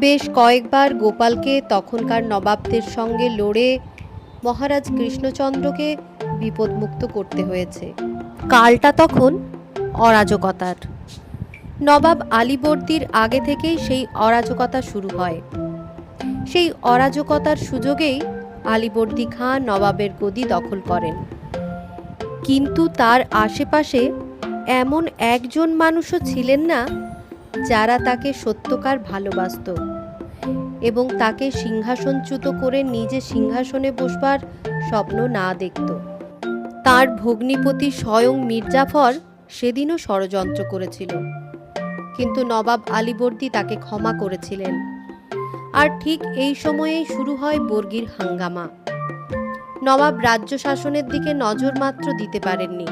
বেশ কয়েকবার গোপালকে তখনকার নবাবদের সঙ্গে লড়ে মহারাজ কৃষ্ণচন্দ্রকে বিপদমুক্ত করতে হয়েছে। কালটা তখন অরাজকতার। নবাব আলীবর্দীর আগে থেকেই সেই অরাজকতা শুরু হয়। সেই অরাজকতার সুযোগেই আলীবর্দী খাঁ নবাবের গদি দখল করেন। কিন্তু তার আশেপাশে এমন একজন মানুষও ছিলেন না, যারা তাকে সত্যকার ভালোবাসত। এবং তাকে সিংহাসনচ্যুত করে নিজে সিংহাসনে বসবার স্বপ্ন না দেখত। তার ভগ্নিপতি স্বয়ং মির্জাফর সেদিনও ষড়যন্ত্র করেছিল। কিন্তু নবাব আলীবর্দী তাকে ক্ষমা করেছিলেন। আর ঠিক এই সময়েই শুরু হয় বর্গির হাঙ্গামা। নবাব রাজ্য শাসনের দিকে নজর মাত্র দিতে পারেননি।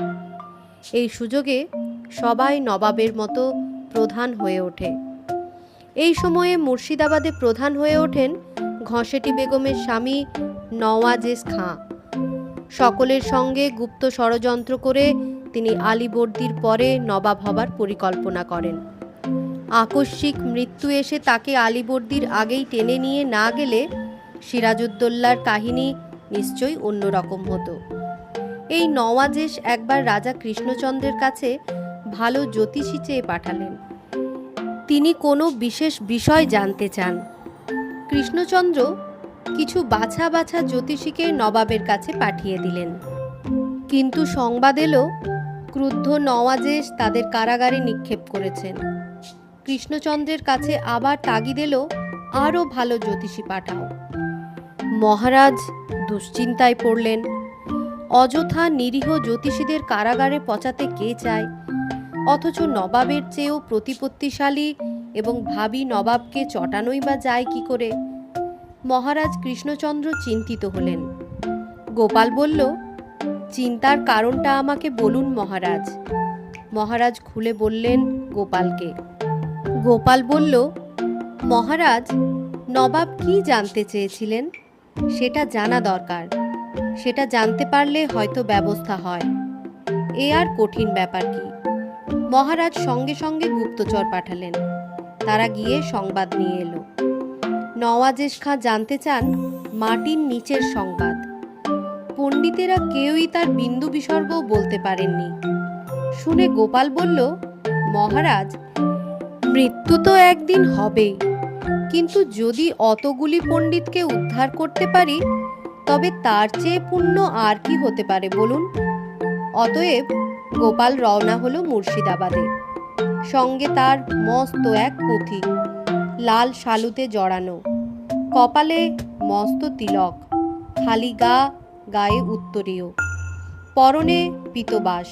এই সুযোগে সবাই নবাবের মতো প্রধান হয়ে ওঠে। এই সময়ে মুর্শিদাবাদে প্রধান হয়ে ওঠেন ঘসেটি বেগমের স্বামী নওয়াজেস খাঁ। সকলের সঙ্গে গুপ্ত ষড়যন্ত্র করে তিনি আলীবর্দীর পরে নবাব হবার পরিকল্পনা করেন। আকস্মিক মৃত্যু এসে তাকে আলীবর্দীর আগেই টেনে নিয়ে না গেলে সিরাজউদ্দৌলার কাহিনী নিশ্চয়ই অন্যরকম হতো। এই নওয়াজেশ একবার রাজা কৃষ্ণচন্দ্রের কাছে ভালো জ্যোতিষী চেয়ে পাঠালেন। তিনি কোনো বিশেষ বিষয় জানতে চান। কৃষ্ণচন্দ্র কিছু বাছা বাছা জ্যোতিষীকে নবাবের কাছে পাঠিয়ে দিলেন। কিন্তু সংবাদ এলো, ক্রুদ্ধ নওয়াজেশ তাদের কারাগারে নিক্ষেপ করেছেন। কৃষ্ণচন্দ্রের কাছে আবার তাগিদ এলো, আরও ভালো জ্যোতিষী পাঠাও। মহারাজ দুশ্চিন্তায় পড়লেন। অযথা নিরীহ জ্যোতিষীদের কারাগারে পচাতে কে চায়? অথচ নবাবের চেয়েও প্রতিপত্তিশালী এবং ভাবি নবাবকে চটানোই বা যায় কি করে? মহারাজ কৃষ্ণচন্দ্র চিন্তিত হলেন। গোপাল বলল, চিন্তার কারণটা আমাকে বলুন মহারাজ। মহারাজ খুলে বললেন গোপালকে। গোপাল বলল, মহারাজ, নবাব কি জানতে চেয়েছিলেন? সেটা জানা দরকার। সেটা জানতে পারলে হয়তো ব্যবস্থা হয়। এ আর কঠিন ব্যাপার কি? মহারাজ সঙ্গে সঙ্গে গুপ্তচর পাঠালেন। তারা গিয়ে সংবাদ নিয়ে এলো। নওয়াজেশ খাঁ জানতে চান মাটির নিচের সংবাদ। পণ্ডিতেরা কেউই তার বিন্দু বিসর্গও বলতে পারেননি। শুনে গোপাল বলল, মহারাজ, মৃত্যু তো একদিন হবেই কিন্তু যদি অতগুলি পণ্ডিতকে উদ্ধার করতে পারি, তবে তার চেয়ে পুণ্য আর কি হতে পারে বলুন? অতএব গোপাল রওনা হলো মুর্শিদাবাদে। সঙ্গে তার মস্ত এক পুঁথি, লাল শালুতে জড়ানো। কপালে মস্ত তিলক, খালি গা, গায়ে উত্তরীয়। পরনে পিতবাস।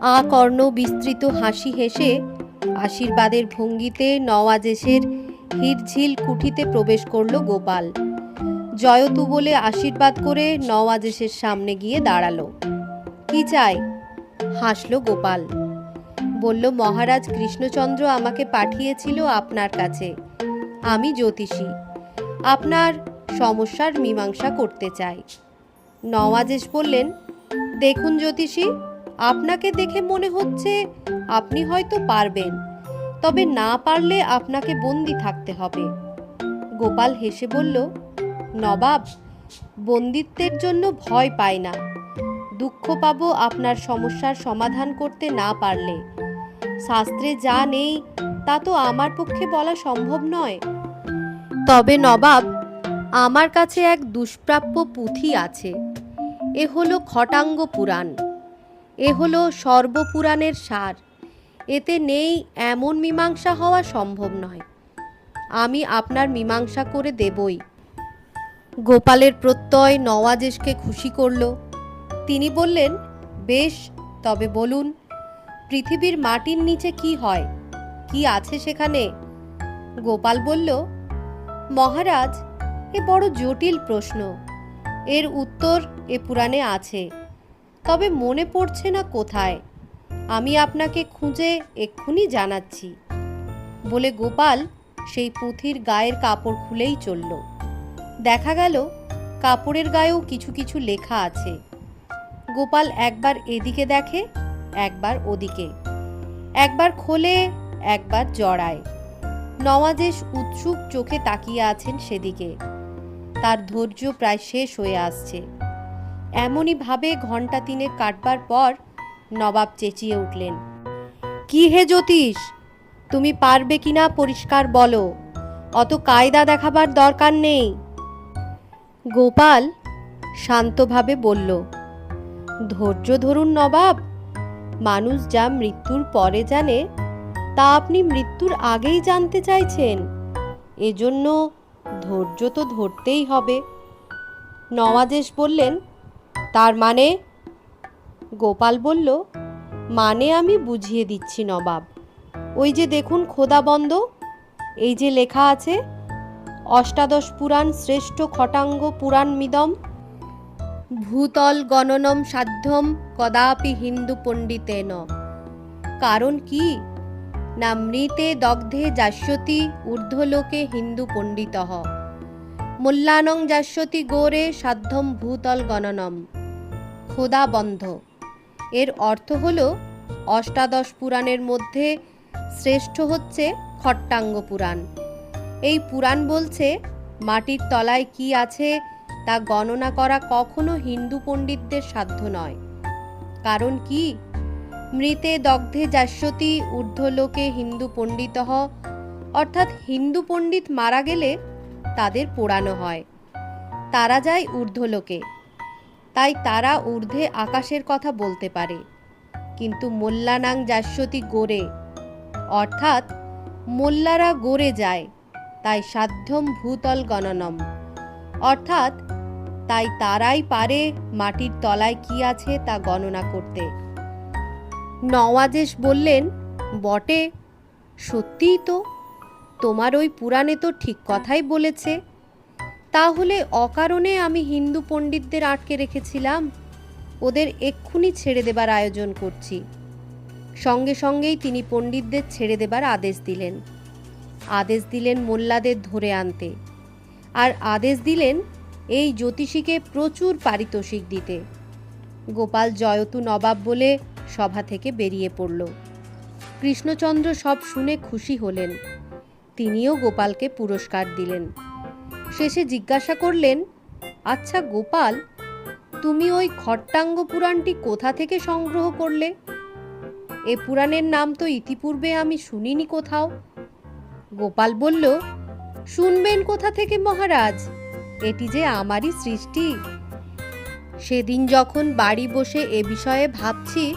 আকর্ণ বিস্তৃত হাসি হেসে আশীর্বাদের ভঙ্গিতে নওয়াজেশের হিরঝিল কুঠিতে প্রবেশ করল গোপাল। জয়তু বলে আশীর্বাদ করে নওয়াজেশের সামনে গিয়ে দাঁড়াল। কি চাই? হাসলো গোপাল। বলল, মহারাজ কৃষ্ণচন্দ্র আমাকে পাঠিয়েছিল আপনার কাছে। আমি জ্যোতিষী। আপনার সমস্যার মীমাংসা করতে চাই। নওয়াজেশ বললেন, দেখুন জ্যোতিষী, আপনাকে দেখে মনে হচ্ছে আপনি হয়তো পারবেন, তবে না পারলে আপনাকে বন্দি থাকতে হবে। গোপাল হেসে বলল, নবাব, বন্দিত্বের জন্য ভয় পায় না। দুঃখ পাবো আপনার সমস্যার সমাধান করতে না পারলে। শাস্ত্রে যা নেই, তা তো আমার পক্ষে বলা সম্ভব নয়। তবে নবাব, আমার কাছে এক দুষ্প্রাপ্য পুঁথি আছে। এ হলো খটাঙ্গ পুরাণ। এ হলো সর্বপুরাণের সার। এতে নেই এমন মীমাংসা হওয়া সম্ভব নয়। আমি আপনার মীমাংসা করে দেবই। গোপালের প্রত্যয় নওয়াজেশকে খুশি করল। তিনি বললেন, বেশ, তবে বলুন, পৃথিবীর মাটির নিচে কি হয়? কি আছে সেখানে? গোপাল বলল, মহারাজ, এ বড় জটিল প্রশ্ন। এর উত্তর এ পুরাণে আছে। তবে মনে পড়ছে না কোথায়। আমি আপনাকে খুঁজে এক্ষুনি জানাচ্ছি। বলে গোপাল সেই পুঁথির গায়ের কাপড় খুলেই চলল। দেখা গেল, কাপড়ের গায়েও কিছু কিছু লেখা আছে। গোপাল একবার এদিকে দেখে, একবার ওদিকে। একবার খোলে, একবার জড়ায়। নওয়াজেশ উৎসুক চোখে তাকিয়ে আছেন সেদিকে। তার ধৈর্য প্রায় শেষ হয়ে আসছে। এমনই ভাবে ঘণ্টা তিনে কাটবার পর নবাব চেঁচিয়ে উঠলেন, কি হে জ্যোতিষ? তুমি পারবে কিনা পরিষ্কার বলো? অত কায়দা দেখাবার দরকার নেই। গোপাল শান্তভাবে বলল ধৈর্য ধরুন নবাব। মানুষ যা মৃত্যুর পরে জানে, তা আপনি মৃত্যুর আগেই জানতে চাইছেন। এজন্য ধৈর্য তো ধরতেই হবে। নওয়াজেশ বললেন, তার মানে? গোপাল বলল মানে আমি বুঝিয়ে দিচ্ছি নবাব। ওই যে দেখুন খোদা বন্ধ, এই যে লেখা আছে, অষ্টাদশ পুরাণ শ্রেষ্ঠ খটাঙ্গ পুরাণ মিদম ভূতল গণনম সাধ্যম কদাপি হিন্দু পণ্ডিতেন। কারণ কি? না মৃতে দগ্ধে যাস্যতি ঊর্ধ্বলোকে হিন্দু পণ্ডিত। মূল্যানং যাস্যতি গোরে সাধ্যম ভূতল গণনম। খোদা বন্ধ। এর অর্থ হল, অষ্টাদশ পুরাণের মধ্যে শ্রেষ্ঠ হচ্ছে খট্টাঙ্গ পুরাণ। এই পুরাণ বলছে, মাটির তলায় কি আছে তা গণনা করা কখনো হিন্দু পণ্ডিতদের সাধ্য নয়। কারণ কি? মৃতে দগ্ধে যাস্যতি ঊর্ধ্বলোকে হিন্দু পণ্ডিত হ। অর্থাৎ হিন্দু পণ্ডিত মারা গেলে তাদের পোড়ানো হয়। তারা যায় ঊর্ধ্বলোকে। তাই তারা ঊর্ধ্বে আকাশের কথা বলতে পারে। কিন্তু মোল্লানাং যাস্যতি গোরে অর্থাৎ মোল্লারা গড়ে যায়। তাই সাধ্যম ভূতল গণনম। অর্থাৎ তাই তারাই পারে মাটির তলায় কি আছে তা গণনা করতে। নওয়াজেশ বললেন, বটে, সত্যিই তো, তোমার ওই পুরাণে তো ঠিক কথাই বলেছে। তাহলে অকারণে আমি হিন্দু পণ্ডিতদের আটকে রেখেছিলাম, ওদের এক্ষুনি ছেড়ে দেবার আয়োজন করছি। সঙ্গে সঙ্গেই তিনি পণ্ডিতদের ছেড়ে দেবার আদেশ দিলেন। আদেশ দিলেন মোল্লাদের ধরে আনতে। আর আদেশ দিলেন এই জ্যোতিষীকে প্রচুর পারিতোষিক দিতে। গোপাল জয়তু নবাব বলে সভা থেকে বেরিয়ে পড়ল। কৃষ্ণচন্দ্র সব শুনে খুশি হলেন। তিনিও গোপালকে পুরস্কার দিলেন। শেষে জিজ্ঞাসা করলেন আচ্ছা গোপাল, তুমি ওই খট্টাঙ্গ পুরাণটি কোথা থেকে সংগ্রহ করলে? এ পুরাণের নাম তো ইতিপূর্বে আমি শুনিনি কোথাও। গোপাল বলল, শুনবেন কোথা থেকে মহারাজ? এটি যে আমারই সৃষ্টি। সেদিন যখন বাড়ি বসে এ বিষয়ে ভাবছি,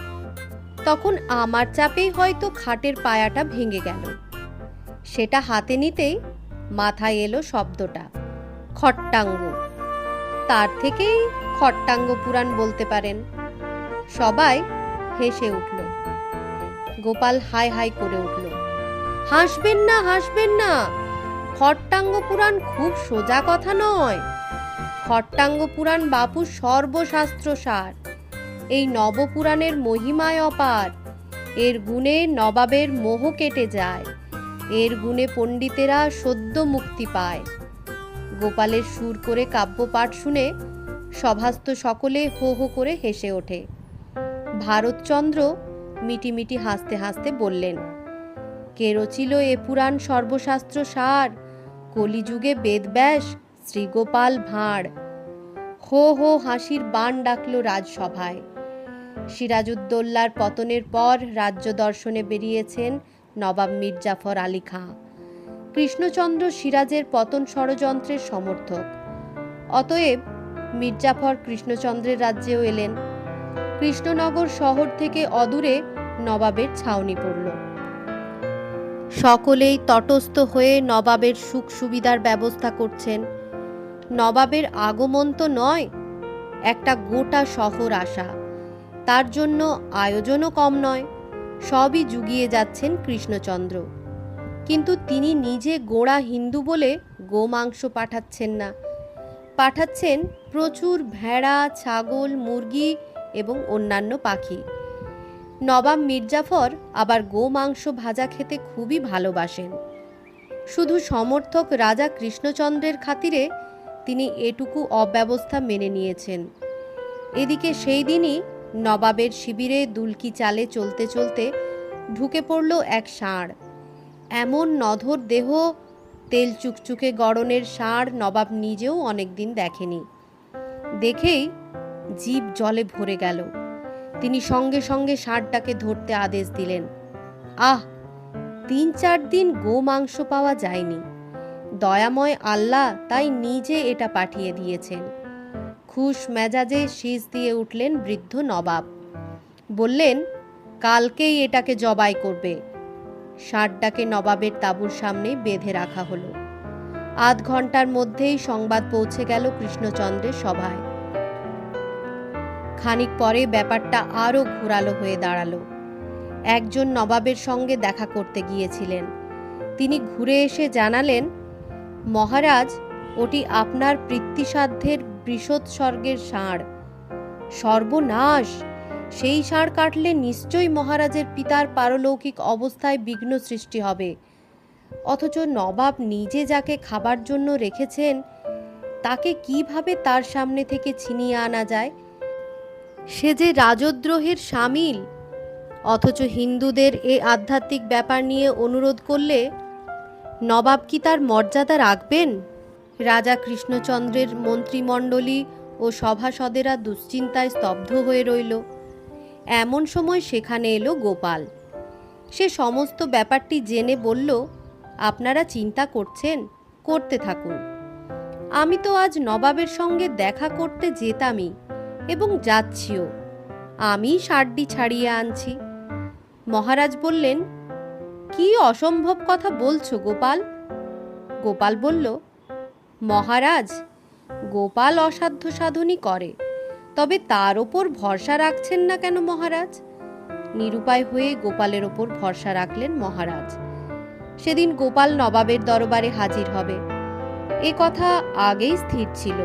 তখন আমার চাপেই হয়তো খাটের পায়াটা ভেঙে গেল। সেটা হাতে নিতেই মাথায় এলো শব্দটা, খট্টাঙ্গ। তার থেকেই খট্টাঙ্গ পুরাণ বলতে পারেন। সবাই হেসে উঠল। গোপাল হাই হাই করে উঠল, হাসবেন না হাসবেন না। খট্টাঙ্গ পুরাণ খুব সোজা কথা নয়। খট্টাঙ্গ পুরাণ বাপু সর্বশাস্ত্র সার। এই নবপুরাণের মহিমায় অপার। এর গুণে নবাবের মোহ কেটে যায়। এর গুণে পণ্ডিতেরা সদ্য মুক্তি পায়। গোপালের সুর করে কাব্যপাঠ শুনে সভাস্থ সকলে হো হো করে হেসে ওঠে। ভারতচন্দ্র মিটিমিটি হাসতে হাসতে বললেন, কে রচিল এ পুরাণ সর্বশাস্ত্র সার? কলিযুগে বেদব্যাস, শ্রীগোপাল ভাঁড়। হো হো হাসির বান ডাকল রাজসভায়। সিরাজউদ্দৌলার পতনের পর রাজ্য দর্শনে বেরিয়েছেন নবাব মির্জাফর আলী খাঁ। কৃষ্ণচন্দ্র সিরাজের পতন ষড়যন্ত্রের সমর্থক। অতএব মির্জাফর কৃষ্ণচন্দ্রের রাজ্যেও এলেন। কৃষ্ণনগর শহর থেকে অদূরে নবাবের ছাউনি পড়ল। সকলেই তটস্থ হয়ে নবাবের সুখ সুবিধার ব্যবস্থা করছেন। নবাবের আগমন তো নয়, একটা গোটা শহর আসা। তার জন্য আয়োজনও কম নয়, সবই জুগিয়ে যাচ্ছেন কৃষ্ণচন্দ্র। কিন্তু তিনি নিজে গোড়া হিন্দু বলে গোমাংস পাঠাচ্ছেন না। পাঠাচ্ছেন প্রচুর ভেড়া, ছাগল, মুরগি এবং অন্যান্য পাখি। নবাব মির্জাফর আবার গোমাংস ভাজা খেতে খুবই ভালোবাসেন। শুধু সমর্থক রাজা কৃষ্ণচন্দ্রের খাতিরে তিনি এটুকু অব্যবস্থা মেনে নিয়েছেন। এদিকে সেই দিনই নবাবের শিবিরে দুলকি চালে চলতে চলতে ঢুকে পড়ল এক ষাঁড়। এমন নধর দেহ, তেল চুকচুকে গড়নের ষাঁড় নবাব নিজেও অনেকদিন দেখেনি। দেখেই জীব জলে ভরে গেল। তিনি সঙ্গে সঙ্গে ষাঁড়টাকে ধরতে আদেশ দিলেন। আহ, তিন চার দিন গো মাংস পাওয়া যায়নি। দয়াময় আল্লাহ তাই নিজে এটা পাঠিয়ে দিয়েছেন। খুশ মেজাজে শীষ দিয়ে উঠলেন বৃদ্ধ নবাব। বললেন, কালকেই এটাকে জবাই করবে। ষাটটাকে নবাবের তাঁবুর সামনে বেঁধে রাখা হলো। আধ ঘণ্টার মধ্যেই সংবাদ পৌঁছে গেল কৃষ্ণচন্দ্রের সভায়। খানিক পরে ব্যাপারটা আরও ঘোরালো হয়ে দাঁড়াল। একজন নবাবের সঙ্গে দেখা করতে গিয়েছিলেন। তিনি ঘুরে এসে জানালেন, মহারাজ, ওটি আপনার পৃথ্বীসাধ্যের বৃষৎসর্গের ষাঁড়। সর্বনাশ! সেই ষাঁড় কাটলে নিশ্চয়ই মহারাজের পিতার পারলৌকিক অবস্থায় বিঘ্ন সৃষ্টি হবে। অথচ নবাব নিজে যাকে খাবার জন্য রেখেছেন, তাকে কীভাবে তার সামনে থেকে ছিনিয়ে আনা যায়? সে যে রাজদ্রোহের সামিল। অথচ হিন্দুদের এ আধ্যাত্মিক ব্যাপার নিয়ে অনুরোধ করলে নবাব কি তার মর্যাদা রাখবেন? রাজা কৃষ্ণচন্দ্রের মন্ত্রিমণ্ডলী ও সভাসদেরা দুশ্চিন্তায় স্তব্ধ হয়ে রইল। এমন সময় সেখানে এলো গোপাল। সে সমস্ত ব্যাপারটি জেনে বলল, আপনারা চিন্তা করছেন, করতে থাকুন। আমি তো আজ নবাবের সঙ্গে দেখা করতে যেতামই। এবং যাচ্ছিও। আমি ষাটটি ছাড়িয়ে আনছি। মহারাজ বললেন, কি অসম্ভব কথা বলছো গোপাল? গোপাল বলল, মহারাজ, গোপাল অসাধ্য সাধনই করে, তবে তার ওপর ভরসা রাখছেন না কেন মহারাজ? নিরুপায় হয়ে গোপালের ওপর ভরসা রাখলেন মহারাজ। সেদিন গোপাল নবাবের দরবারে হাজির হবে। এ কথা আগেই স্থির ছিল।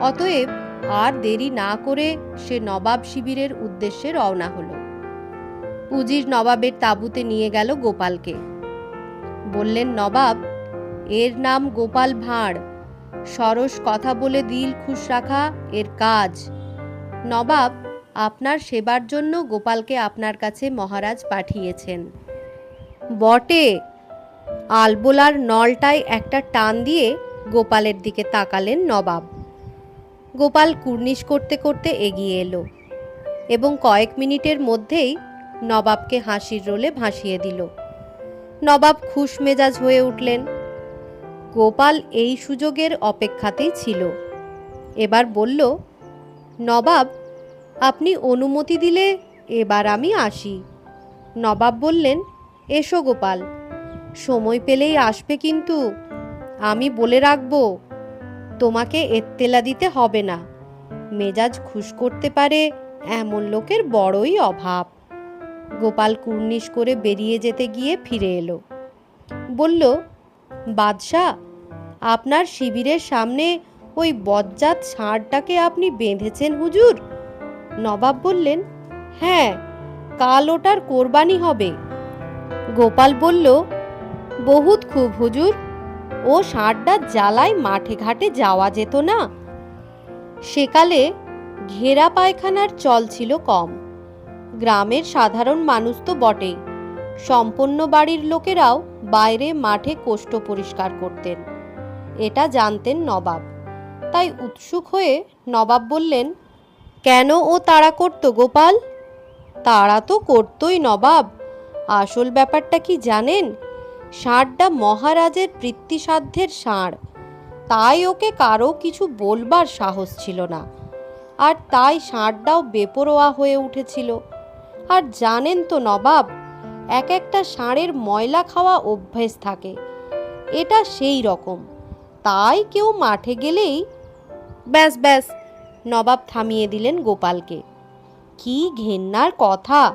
অতএব আর দেরি না করে সে নবাব শিবিরের উদ্দেশ্যে রওনা হল। উজির নবাবের তাঁবুতে নিয়ে গেল গোপালকে। বললেন, নবাব, এর নাম গোপাল ভাঁড়। সরস কথা বলে দিল খুশ রাখা, এর কাজ। নবাব, আপনার সেবার জন্য গোপালকে আপনার কাছে মহারাজ পাঠিয়েছেন। বটে। আলবোলার নলটায় একটা টান দিয়ে গোপালের দিকে তাকালেন নবাব। গোপাল কুর্নিশ করতে করতে এগিয়ে এলো এবং কয়েক মিনিটের মধ্যেই নবাবকে হাসির রোলে ভাসিয়ে দিল। নবাব খুশ মেজাজ হয়ে উঠলেন। গোপাল এই সুযোগের অপেক্ষাতেই ছিল। এবার বলল, নবাব, আপনি অনুমতি দিলে এবার আমি আসি। নবাব বললেন, এসো গোপাল, সময় পেলেই আসবে কিন্তু আমি বলে রাখব। তোমাকে এত্তেলা দিতে হবে না। মেজাজ খুশ করতে পারে এমন লোকের বড়ই অভাব। গোপাল কুর্নিশ করে বেরিয়ে যেতে গিয়ে ফিরে এলো। বলল, বাদশাহ, আপনার শিবিরের সামনে ওই বজ্জাত ষাঁড়টাকে আপনি বেঁধেছেন হুজুর? নবাব বললেন হ্যাঁ কাল ওটার কোরবানি হবে। গোপাল বলল, বহুত খুব হুজুর ও ষাঁড়টা জ্বালায় মাঠে ঘাটে যাওয়া যেত না। সেকালে ঘেরা পায়খানার চল ছিল কম। গ্রামের সাধারণ মানুষ তো বটেই। সম্পন্ন বাড়ির লোকেরাও বাইরে মাঠে কোষ্ঠ পরিষ্কার করতেন। এটা জানতেন নবাব। তাই উৎসুক হয়ে নবাব বললেন, কেন ও তাড়া করত গোপাল? তাড়া তো করতই নবাব। আসল ব্যাপারটা কি জানেন? ষাঁড়টা মহারাজের পৃথ্বীসাধ্যের ষাঁড়। তাই ওকে কারও কিছু বলবার সাহস ছিল না। আর তাই ষাঁড়টাও বেপরোয়া হয়ে উঠেছিল। আর জানেন তো নবাব, এক একটা ষাঁড়ের ময়লা খাওয়া অভ্যেস থাকে। এটা সেই রকম। তাই কেউ মাঠে গেলেই ব্যাস ব্যাস, নবাব থামিয়ে দিলেন গোপালকে। কি ঘেন্নার কথা!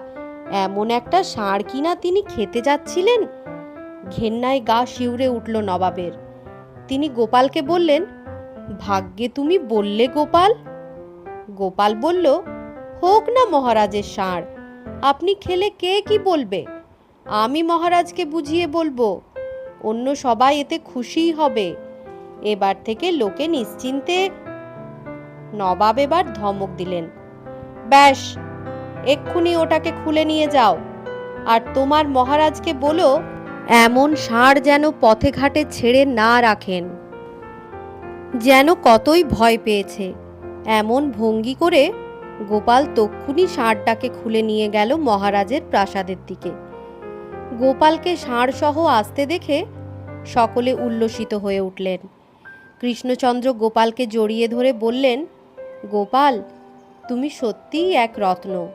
এমন একটা ষাঁড় কিনা তিনি খেতে যাচ্ছিলেন? ঘেন্নায় গা শিউরে উঠল নবাবের। তিনি গোপালকে বললেন, ভাগ্যে তুমি বললে গোপাল? গোপাল বলল, হোক না মহারাজের ষাঁড়, আপনি খেলে কে কি বলবে? আমি মহারাজকে বুঝিয়ে বলব, অন্য সবাই এতে খুশিই হবে। এবার থেকে লোকে নিশ্চিন্তে নবাব এবার ধমক দিলেন, ব্যাস, এক্ষুনি ওটাকে খুলে নিয়ে যাও, আর তোমার মহারাজকে বলো এমন ষাঁড় যেন পথে ঘাটে ছেড়ে না রাখেন। যেন কতই ভয় পেয়েছে। এমন ভঙ্গি করে গোপাল তক্ষুনি ষাঁড়টাকে খুলে নিয়ে গেল মহারাজের প্রাসাদের দিকে। গোপালকে ষাঁড়সহ আসতে দেখে সকলে উল্লসিত হয়ে উঠলেন। কৃষ্ণচন্দ্র গোপালকে জড়িয়ে ধরে বললেন, গোপাল, তুমি সত্যিই এক রত্ন।